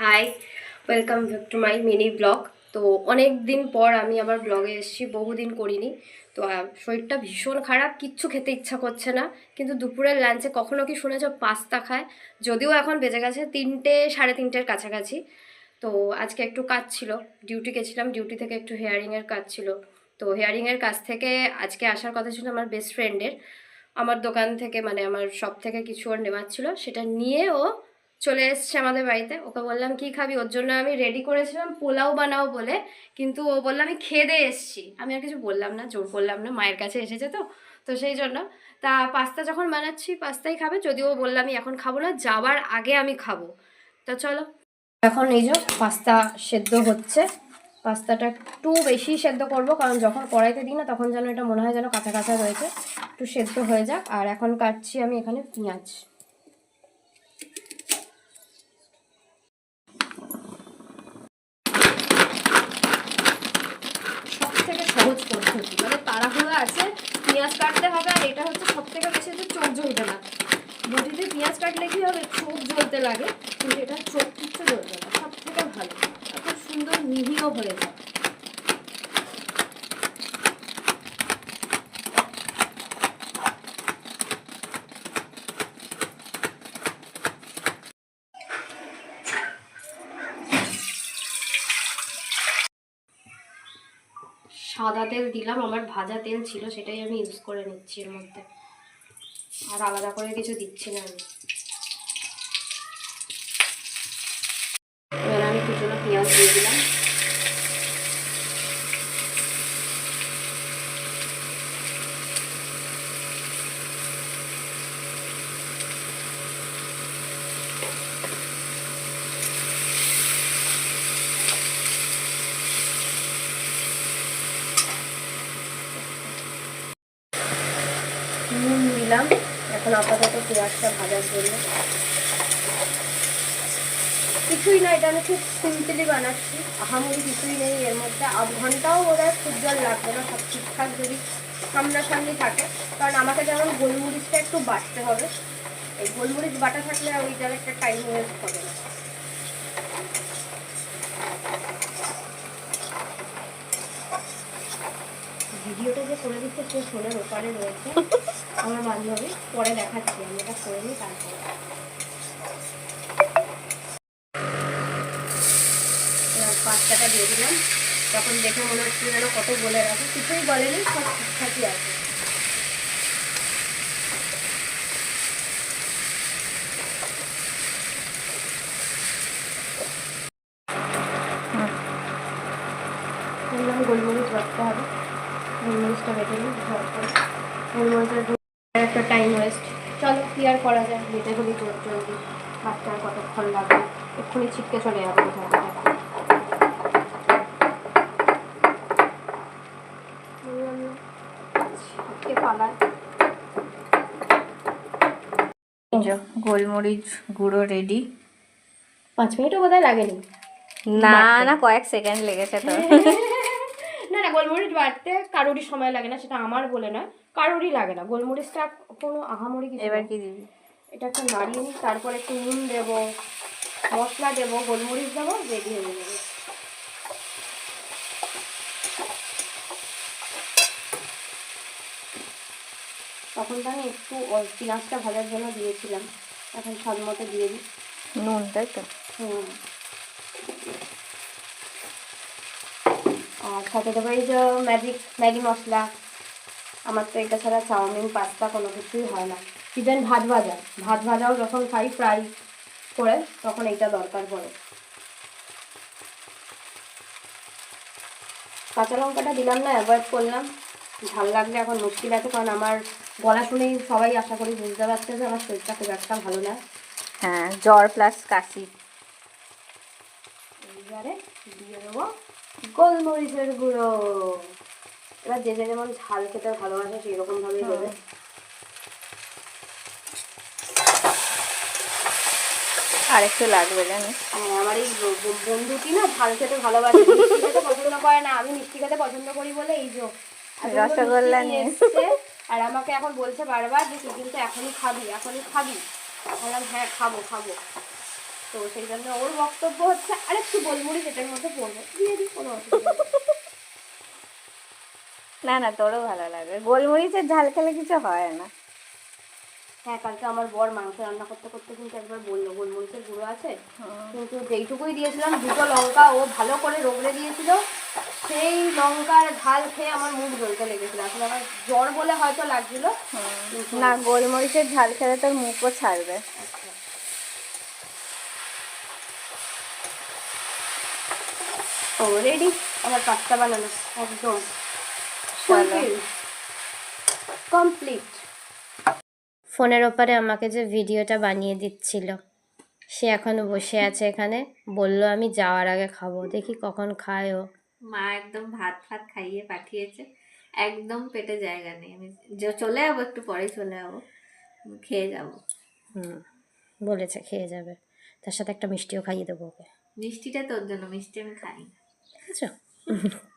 Hi welcome back to my mini blog তো অনেক দিন পর আমি আবার ব্লগে এসেছি, বহুদিন করিনি। তো শরীরটা ভীষণ খারাপ, কিচ্ছু খেতে ইচ্ছা করছে না। কিন্তু দুপুরের লাঞ্চে কখনো কি শুনেছ পাস্তা খায়? যদিও এখন বেজে গেছে তিনটে, সাড়ে তিনটের কাছাকাছি। তো, আজকে একটু কাজ ছিল ডিউটি গেছিলাম ডিউটি থেকে একটু হেয়ারিংয়ের কাজ ছিল। তো হেয়ারিংয়ের কাজ থেকে আজকে আসার কথা ছিল আমার বেস্ট ফ্রেন্ডের আমার দোকান থেকে মানে আমার সব থেকে কিছু ওর নেওয়ার ছিল, সেটা নিয়ে ও চলে এসছে আমাদের বাড়িতে। ওকে বললাম, কি খাবি? ওর জন্য আমি রেডি করেছিলাম পোলাও বানাও বলে, কিন্তু ও বলল, আমি খেদে এসছি। আমি আর কিছু বললাম না, জোর করলাম না, মায়ের কাছে এসেছে তো তো সেই জন্য। তা পাস্তা যখন বানাচ্ছি, পাস্তাই খাবে, যদিও আমি এখন খাব না, যাওয়ার আগে আমি খাব। তো চলো। এখন এই যে পাস্তা সেদ্ধ হচ্ছে, পাস্তাটা একটু বেশি সেদ্ধ করব, কারণ যখন কড়াইতে দিই না, তখন যেন এটা মনে হয় যেন কাঁচা কাঁচা রয়েছে। একটু সেদ্ধ হয়ে যাক, আর এখন কাটছি আমি এখানে পেঁয়াজ সব থেকে সহজ পদ্ধতি। মানে তাড়াহুড়ো আছে, পেঁয়াজ কাটতে হবে, আর এটা হচ্ছে সব থেকে বেশি হচ্ছে চোখ জ্বলবে না। বটিতে পেঁয়াজ কাটলে কি হবে? চোখ জ্বলতে লাগে কিন্তু এটা চোখ কিচ্ছু জ্বলবে না সব থেকে ভালো এত সুন্দর মিহিও হয়ে যায়। সাদা তেল দিলাম, আমার ভাজা তেল ছিল, সেটাই আমি ইউজ করে নিচ্ছি এর মধ্যে। আর আলাদা করে কিছু দিচ্ছি না আমি। এবার আমি কিছুটা পেঁয়াজ দিয়ে দিলাম। নুন দিলাম এখন আপাতত পেঁয়াজটা ভাজার জন্য কিছুই না, এটা আমি খুব সিম্পলি বানাচ্ছি। আহামরি কিছুই নেই, এর মধ্যে আধ ঘন্টাও হয় খুব জল লাগবে না, সব ঠিকঠাক যদি সামনাসামনি থাকে। কারণ আমাকে যেমন গোলমরিচটা একটু বাটতে হবে, এই গোলমরিচ বাটা থাকলে আর ওই জায়গায় একটা টাইম ওয়েস্ট হবে না। ভিডিওটা যে করে দিচ্ছে, সে ফোনের ওপারে রয়েছে। আমার বান্ধবী পরে দেখাচ্ছি, আমি এটা করে নিই তারপরে। পাস্তাটা দিয়ে দিলাম। তখন দেখে মনে হচ্ছে যেন কত বলে রাখে, কিছুই বলেনি, সব ঠিকঠাকই আছে। গোলমরিচ বাটতে হবে। গোলমরিচটা বেটে নিই গোলমরিচের একটা টাইম ওয়েস্ট চলো কি আর করা যায় যেতে হলে জলদি। বাচ্চার কতক্ষণ লাগবে? এক্ষুনি ছিটকে চলে যাবে কোথাও। গোলমরিচ গুঁড়ো রেডি পাঁচ মিনিটও বোধহয় লাগেনি। না না কয়েক সেকেন্ড লেগেছে তো। না না গোলমরিচ বাটতে কারোরই সময় লাগে না সেটা আমার বলে নয় কারোরই লাগে না। গোলমরিচটা কোনো আহামরি কিছু এবার। কি দিবি? এটা একটা নাড়িয়ে নিই তারপর একটু নুন দেবো মশলা দেবো গোলমরিচ দেবো রেডি হয়ে যাবে। তখন তো আমি একটু পেঁয়াজটা ভাজার জন্য দিয়েছিলাম। এখন স্বাদ মতো দিয়ে দিই। নুন তাই তো? হুম। আর সাথে দেবো। এই যে ম্যাজিক ম্যাগি মশলা আমার তো এটা ছাড়া চাউমিন পাস্তা কোনো কিছুই হয় না। ইভেন ভাত ভাজা ভাত ভাজাও যখন খাই ফ্রাই করে তখন এইটা দরকার পড়ে। কাঁচা লঙ্কাটা দিলাম না অ্যাভয়েড করলাম। ঝাল লাগলে এখন মুশকিল আছে কারণ আমার গলা শুনেই সবাই আশা করি বুঝতে পারছে যে আমার শরীরটা খুব একটা ভালো না। হ্যাঁ জ্বর প্লাস কাশি। এইবারে দিয়ে দেবো। গোলমরিচের গুঁড়ো। এবার যে যে যেমন ঝাল খেতে ভালোবাসে সেই রকম ভাবেই দেবে। আর একটু লাগবে হ্যাঁ আমার এই বন্ধুটি না ঝাল খেতে ভালোবাসে মিষ্টি খেতে পছন্দ করে না আমি মিষ্টি খেতে পছন্দ করি বলে এই যে রসগোল্লা নিয়ে এসছে, আর আমাকে এখন বলছে বারবার যে তুই কিন্তু এখনই খাবি এখনই খাবি। বললাম হ্যাঁ খাব খাব। তো সেই জন্য ওর বক্তব্য হচ্ছে আরেকটু গোলমরিচ এটার মধ্যে পড়বে। দিয়ে দিই কোনো অসুবিধা না না তোরও ভালো লাগে গোলমরিচের ঝাল খেলে কিছু হয় না। হ্যাঁ কালকে আমার বর মাংস রান্না করতে করতে কিন্তু একবার বলল গোলমরিচের গুঁড়ো আছে? কিন্তু যেইটুকুই দিয়েছিলাম দুটো লঙ্কা ও ভালো করে রগড়ে দিয়েছিল সেই লঙ্কার ঝাল খেয়ে আমার মুখ জ্বলতে লেগেছিল। আসলে আমার জ্বর বলে হয়তো লাগছিল না গোলমরিচের ঝাল খেলে তোর মুখও ছাড়বে। ও রেডি আমার পাস্তা বানানো একদম কমপ্লিট ফোনের ওপারে আমাকে যে ভিডিওটা বানিয়ে দিচ্ছিল সে এখনও বসে আছে এখানে। বলল আমি যাওয়ার আগে খাব দেখি কখন খায় ও। মা একদম ভাত ফাত খাইয়ে পাঠিয়েছে। একদম পেটে জায়গা নেই। আমি চলে যাব একটু পরে চলে যাব। খেয়ে যাব। হুম বলেছে খেয়ে যাবে। তার সাথে একটা মিষ্টিও খাইয়ে দেবো ওকে। মিষ্টিটা তোর জন্য মিষ্টি আমি খাই আছে?